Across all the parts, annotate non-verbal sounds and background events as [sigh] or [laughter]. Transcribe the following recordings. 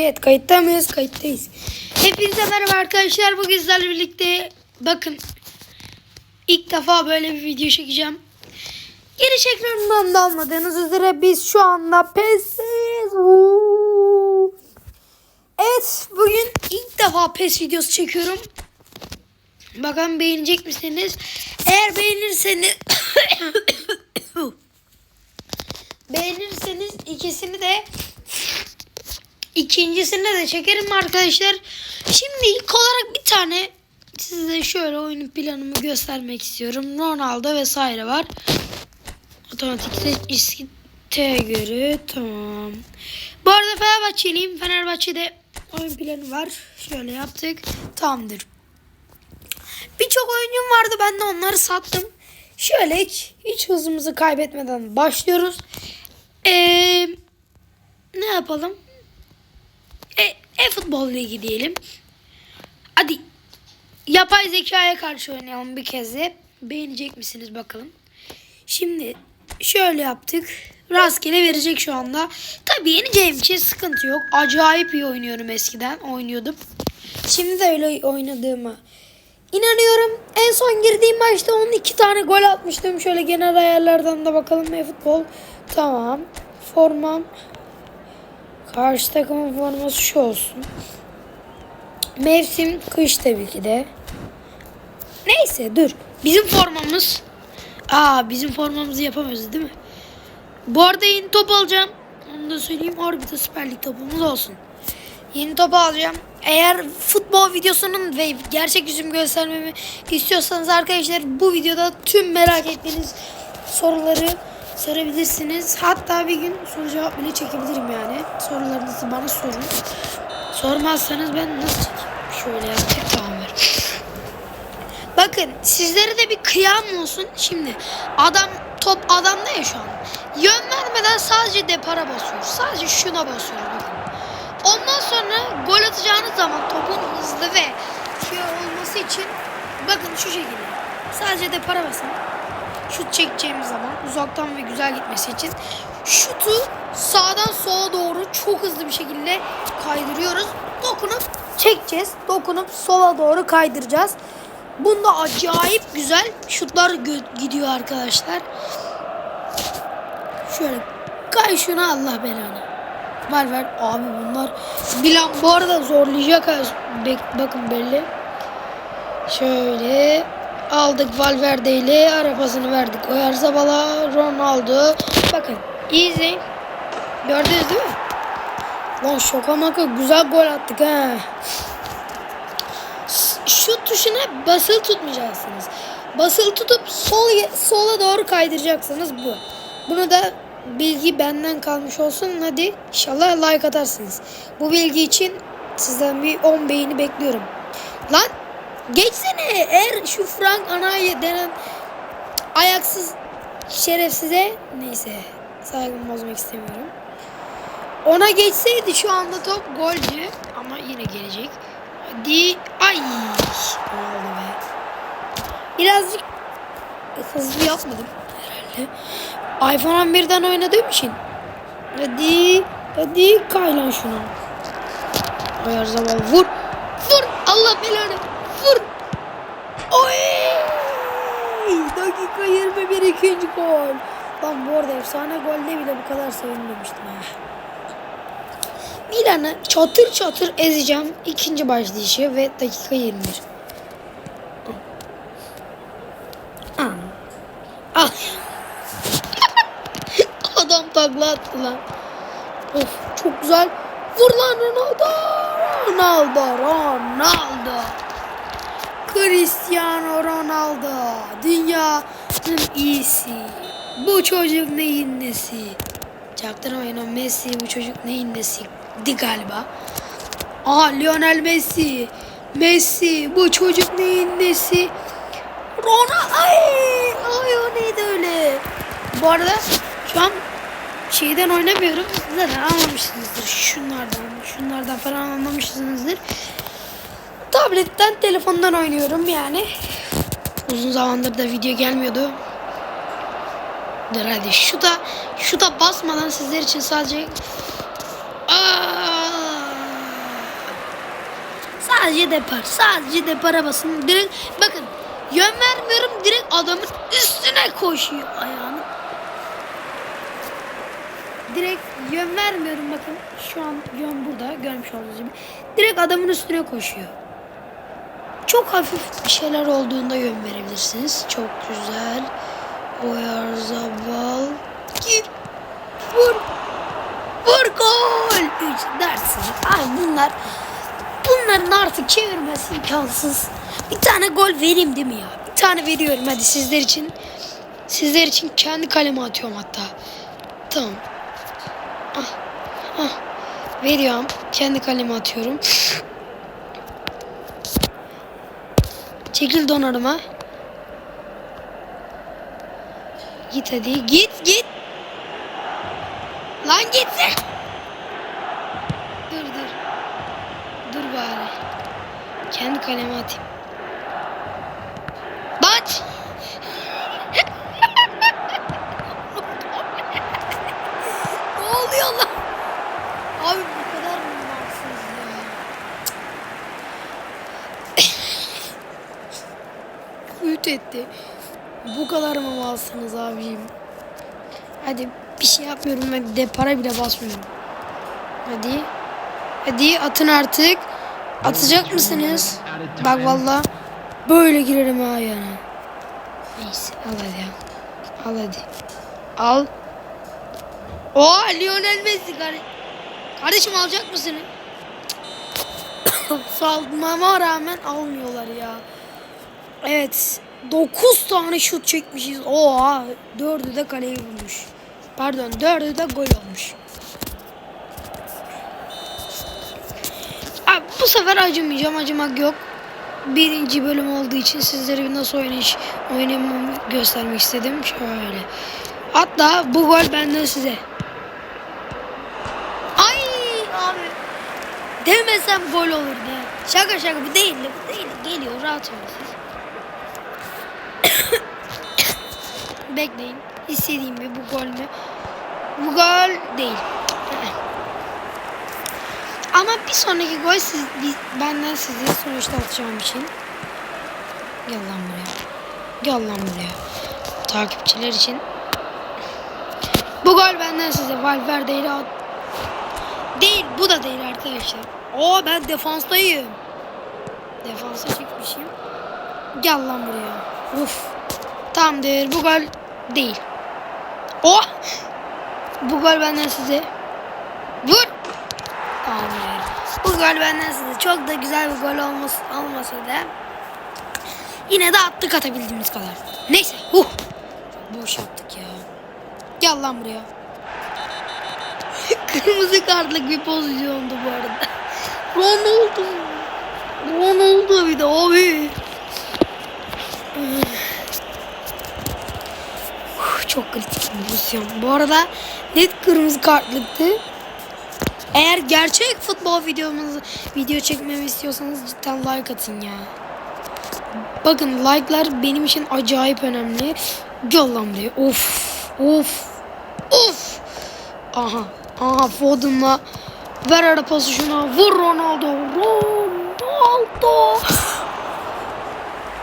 Evet kayıtta mıyız? Kayıttayız. Hepinize merhaba arkadaşlar. Bugün sizlerle birlikte bakın ilk defa böyle bir video çekeceğim. Giriş ekranından da almadığınız üzere biz şu anda PES'iz. Evet bugün ilk defa PES videosu çekiyorum. Bakalım beğenecek misiniz? Eğer beğenirseniz [coughs] beğenirseniz ikisini de İkincisinde de çekerim arkadaşlar. Şimdi ilk olarak bir tane size şöyle oyunun planımı göstermek istiyorum. Ronaldo vesaire var. Otomatik iskite göre tamam. Bu arada Fenerbahçeliyim. Fenerbahçe'de oyun planı var. Şöyle yaptık. Tamamdır. Birçok oyuncum vardı. Ben de onları sattım. Şöyle hiç, hiç hızımızı kaybetmeden başlıyoruz. Ee, ne yapalım? E, ligi diyelim. Hadi yapay zekaya karşı oynayalım bir kez de. Beğenecek misiniz bakalım. Şimdi şöyle yaptık. Rastgele verecek şu anda. Tabii yeneceğim için sıkıntı yok. Acayip iyi oynuyorum eskiden. Oynuyordum. Şimdi de öyle oynadığıma inanıyorum. En son girdiğim maçta 12 tane gol atmıştım. Şöyle genel ayarlardan da bakalım. E-futbol. Tamam. Formam Karşı takımın forması şu olsun. Mevsim kış tabii ki de. Neyse dur. Bizim formamız. Aa bizim formamızı yapamıyoruz değil mi? Bu arada yeni top alacağım. Onu da söyleyeyim. Orbita Süper Lig topumuz olsun. Yeni top alacağım. Eğer futbol videosunun ve gerçek yüzümü göstermemi istiyorsanız arkadaşlar bu videoda tüm merak ettiğiniz soruları sorabilirsiniz. Hatta bir gün soru cevap bile çekebilirim yani. Sorularınızı bana sorun. Sormazsanız ben nasıl çekeyim? Şöyle yaptık tamamdır. Bakın sizlere de bir kıyam olsun. Şimdi adam top adamda ya şu an. Yön vermeden sadece depara basıyor. Sadece şuna basıyor bakın. Ondan sonra gol atacağınız zaman topun hızlı ve şey olması için bakın şu şekilde. Sadece depara basın şut çekeceğimiz zaman uzaktan ve güzel gitmesi için şutu sağdan sola doğru çok hızlı bir şekilde kaydırıyoruz. Dokunup çekeceğiz. Dokunup sola doğru kaydıracağız. Bunda acayip güzel şutlar gidiyor arkadaşlar. Şöyle kay şunu Allah belanı. Ver ver abi bunlar bilan bu arada zorlayacak Bek- bakın belli. Şöyle Aldık Valverde ile arabasını verdik. Oyarzabala, Ronaldo. Bakın izleyin. Gördünüz değil mi? Lan şoka maka güzel gol attık ha. Şu tuşuna basılı tutmayacaksınız. Basılı tutup sol sola doğru kaydıracaksınız bu. Bunu da bilgi benden kalmış olsun. Hadi inşallah like atarsınız. Bu bilgi için sizden bir 10 beğeni bekliyorum. Lan Geçsene eğer şu Frank Anayi denen ayaksız şerefsize neyse saygımı bozmak istemiyorum. Ona geçseydi şu anda top golcü ama yine gelecek. Hadi ay oldu be. Birazcık hızlı yapmadım herhalde. iPhone 11'den oynadığım için. Hadi hadi kaylan şunu. Ayar zaman vur. Vur Allah belanı. Oy! Dakika 21 ikinci gol. Lan bu arada efsane golde bile bu kadar sevinmemiştim ha. Milan'ı çatır çatır ezeceğim. ikinci başlayışı ve dakika 21. Al. Al. [laughs] Adam takla attı lan. Of çok güzel. Vur lan Ronaldo. Ronaldo. Ronaldo. Cristiano Ronaldo dünyanın iyisi. Bu çocuk neyin nesi? Çaktırmayın o Messi bu çocuk neyin nesi? Di galiba. Aha Lionel Messi. Messi bu çocuk neyin nesi? Ronaldo. Ay, ay o neydi öyle? Bu arada şu an şeyden oynamıyorum. Zaten anlamışsınızdır. Şunlardan, şunlardan falan anlamışsınızdır. Tabletten, telefondan oynuyorum yani. Uzun zamandır da video gelmiyordu. Dur hadi şu da şu da basmadan sizler için sadece! Sadece depar. Sadece depara basın. Direkt bakın yön vermiyorum direkt adamın üstüne koşuyor ayağını. Direkt yön vermiyorum bakın. Şu an yön burada görmüş olduğunuz gibi. Direkt adamın üstüne koşuyor. Çok hafif bir şeyler olduğunda yön verebilirsiniz. Çok güzel. Oyarzabal. Gir. Vur. Vur gol. 3 4 0. Ay bunlar bunların artık çevirmesi imkansız. Bir tane gol vereyim değil mi ya? Bir tane veriyorum hadi sizler için. Sizler için kendi kaleme atıyorum hatta. Tamam. Ah. Ah. Veriyorum. Kendi kaleme atıyorum. Çekil donarıma. Git hadi. Git git. Lan gitsin. Dur dur. Dur bari. Kendi kaleme atayım. Baç. ne oluyor lan? Abi bu kadar mı varsınız ya? Uyut etti. Bu kadar mı malsınız abicim? Hadi bir şey yapmıyorum ben de para bile basmıyorum. Hadi. Hadi atın artık. Atacak mısınız? Bak valla böyle girerim ha yani. Neyse al hadi al. Al hadi. Al. O Lionel Messi kardeşim. Kardeşim alacak mısın? [coughs] Salmama rağmen almıyorlar ya. Evet. 9 tane şut çekmişiz. Oha. 4'ü de kaleye vurmuş. Pardon 4'ü de gol olmuş. Abi bu sefer acımayacağım. Acımak yok. Birinci bölüm olduğu için sizlere nasıl oynayış oynamamı göstermek istedim. Şöyle. Hatta bu gol benden size. Ay abi. Demesem gol olurdu. Şaka şaka bu değil de bu değil. Geliyor rahat olun Bekleyin. İstediğim mi bu gol mü? Bu gol değil. [laughs] Ama bir sonraki gol siz, biz- benden size sonuçta atacağım için. Gel lan buraya. Gel lan buraya. Takipçiler için. Bu gol benden size. Valverde ile at. Değil bu da değil arkadaşlar. Oo ben defanstayım. Defansa çıkmışım. Gel lan buraya. Uf. Tamamdır. Bu gol değil. Oh! Bu gol benden size. Vur. Tamamdır. Bu gol benden size. Çok da güzel bir gol olması, olmasa da yine de attık atabildiğimiz kadar. Neyse. Huh. Boş yaptık ya. Gel lan buraya. [laughs] Kırmızı kartlık bir pozisyondu bu arada. Ronaldo. Ronaldo bir de abi. Çok kritik bir pozisyon. Bu arada net kırmızı kartlıktı. Eğer gerçek futbol videomuzu video çekmemi istiyorsanız cidden like atın ya. Bakın like'lar benim için acayip önemli. Gel lan. Of. Of. Of. Aha. Aha Foden'la ver ara pası şuna. Vur Ronaldo. Ronaldo.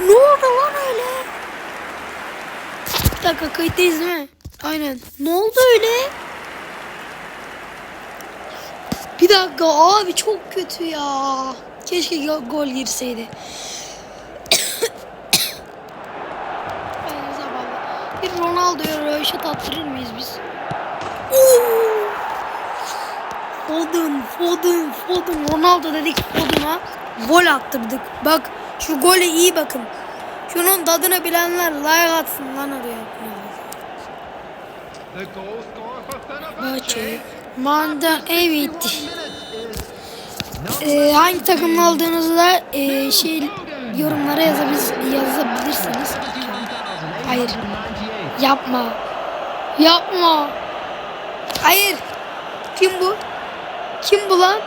ne oldu lan öyle? Bir dakika kayıttayız değil mi? Aynen. Ne oldu öyle? Bir dakika abi çok kötü ya. Keşke go- gol girseydi. [coughs] Bir Ronaldo'ya röveşat attırır mıyız biz? Foden, Foden, Foden. Ronaldo dedik Foden'a. Gol attırdık. Bak şu gole iyi bakın. Şunun tadını bilenler like atsın lan oraya. Bahçe. Manda evet. 51 minutes is Ee, hangi takımın aldığınızı da e, şey yorumlara yazabilir, yazabilirsiniz. Hayır. Yapma. Yapma. Hayır. Kim bu? Kim bu lan?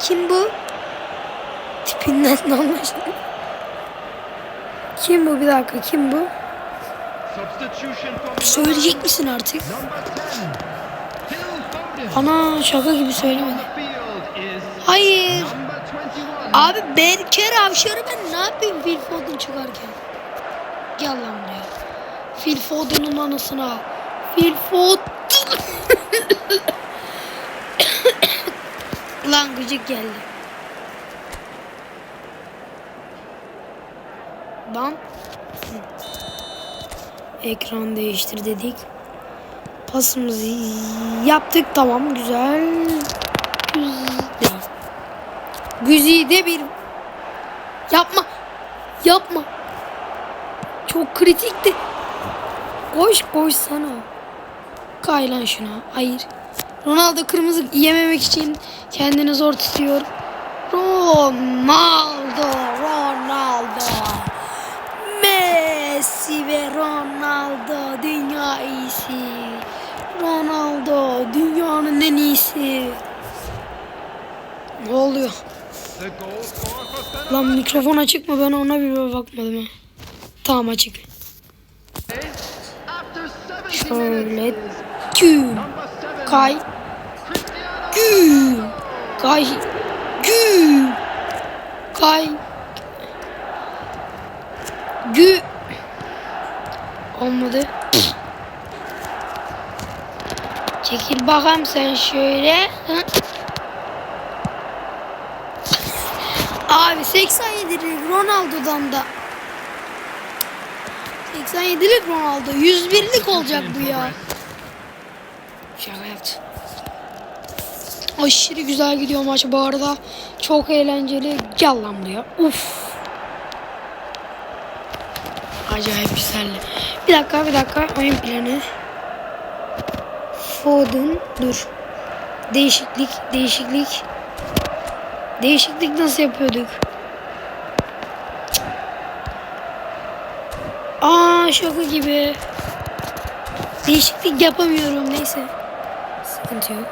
Kim bu? Tipinden anlaşılıyor. Kim bu bir dakika kim bu? Söyleyecek misin artık? number 10. Phil Foden. Ana şaka gibi söylemedi. Hayır. Number 21. Abi Berker Avşar'ı ben ne yapayım Phil Foden çıkarken? Gel lan buraya. Phil Foden'ın anasına. Phil Foden. [laughs] lan gıcık geldi. Bam. Ekran değiştir dedik. Pasımızı yaptık tamam güzel. Güzel. Güzide bir yapma. Yapma. Çok kritikti. Koş koş sana. Kay lan şuna. Hayır. Ronaldo kırmızı yememek için kendini zor tutuyor. Ronaldo. Messi ve Ronaldo dünya iyisi. Ronaldo dünyanın en iyisi. Ne oluyor? Lan mikrofon açık mı? Ben ona bir bakmadım ha. Tamam açık. after 70 Şöyle güm. Number 7. Kay. Güm. Kay. Güm. Kay. Gü. Olmadı. Çekil bakalım sen şöyle. Hı? Abi 87'lik Ronaldo'dan da 87'lik Ronaldo 101'lik olacak bu ya. Şaka. Aşırı güzel gidiyor maç bu arada. Çok eğlenceli. Gel lan buraya. Uf. Acayip güzel. Bir dakika bir dakika. Oyun planı. Foden. Dur. Değişiklik. Değişiklik. Değişiklik nasıl yapıyorduk? Aa şaka gibi. Değişiklik yapamıyorum neyse. Sıkıntı yok.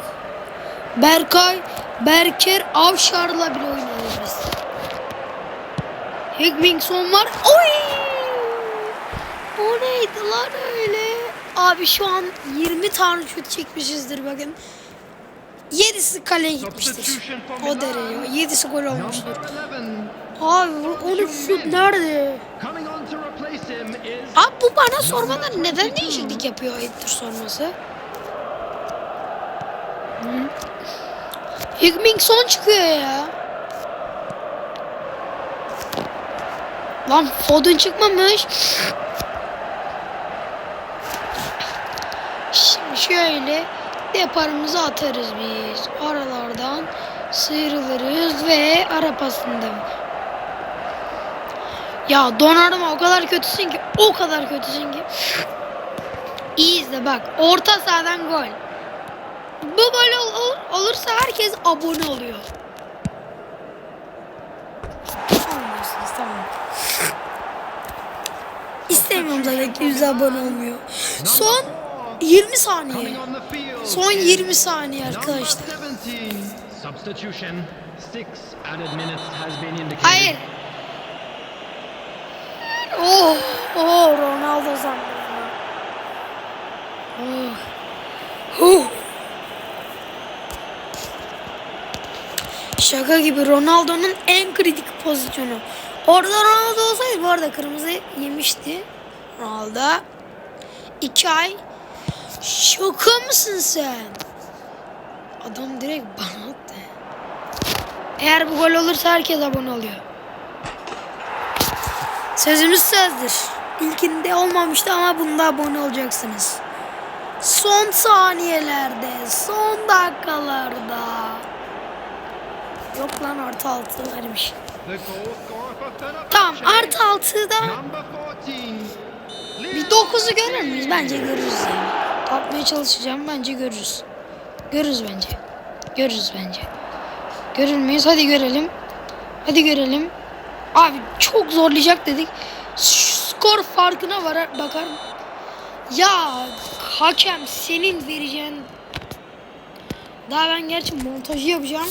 Berkay, Berker Avşar'la bile oynarız biz. Higminson var. Oy! O neydi lan? Abi şu an 20 tane şut çekmişizdir bakın. 7'si kaleye gitmiştir. O derece. 7'si gol olmuştur. Number 11. Abi onun şut nerede? Abi bu bana sormadan neden değişiklik yapıyor ayıptır sorması. Higminson çıkıyor ya. Lan Foden çıkmamış. Şimdi şöyle deparımızı atarız biz. Aralardan sıyrılırız ve ara pasında. Ya Donnarumma o kadar kötüsün ki o kadar kötüsün ki. İyi izle bak. Orta sahadan gol. Bu gol ol- ol- olursa herkes abone oluyor. Olmuyorsunuz tamam. İstemiyorum zaten kimse abone olmuyor. Son 20 saniye. Son 20 saniye arkadaşlar. 17. Substitution. Six added minutes has been indicated. Hayır. Oh, oh Ronaldo sandım. Oh. Huh. Şaka gibi Ronaldo'nun en kritik pozisyonu. Orada Ronaldo olsaydı bu arada kırmızı yemişti. Ronaldo. İki ay. Şaka mısın sen? Adam direkt bana attı. Eğer bu gol olursa herkes abone oluyor. Sözümüz sözdür. İlkinde olmamıştı ama bunda abone olacaksınız. Son saniyelerde, son dakikalarda. Yok lan artı altı Fenerbahce. Tamam artı altıda Number 14. bir dokuzu görür müyüz? Bence görürüz yani. Tapmaya çalışacağım bence görürüz. Görürüz bence. Görürüz bence. Görür müyüz? Hadi görelim. Hadi görelim. Abi çok zorlayacak dedik. Skor farkına var bakar. Ya hakem senin vereceğin daha ben gerçi montajı yapacağım.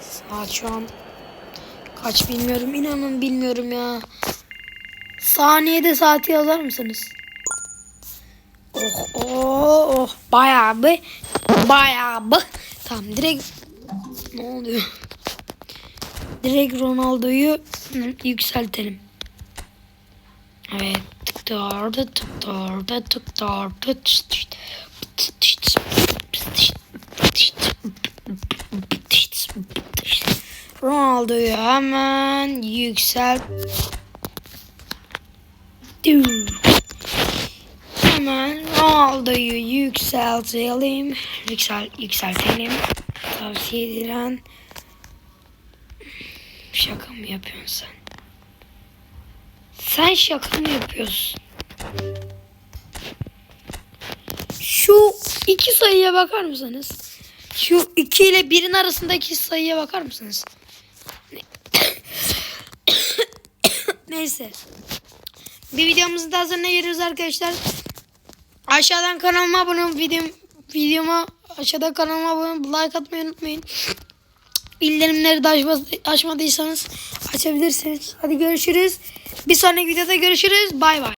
Saat şu an kaç bilmiyorum. inanın bilmiyorum ya. Saniyede saati yazar mısınız? Oh oh oh bayağı bir bayağı bir Tamam direkt ne oluyor? Direkt Ronaldo'yu yükseltelim. Evet. Tıktardı tıktardı tıktardı Ronaldo'yu hemen yükselt. Hemen Ronaldo'yu yükseltelim. Yüksel, yükseltelim. Tavsiye edilen. Şaka mı yapıyorsun sen? Sen şaka mı yapıyorsun? Şu iki sayıya bakar mısınız? Şu iki ile birin arasındaki sayıya bakar mısınız? [coughs] Neyse. Bir videomuzun daha sonuna geliyoruz arkadaşlar. Aşağıdan kanalıma abone olun. Videom, videoma aşağıda kanalıma abone olup like atmayı unutmayın. Bildirimleri de açmaz- açmadıysanız açabilirsiniz. Hadi görüşürüz. Bir sonraki videoda görüşürüz. Bay bay.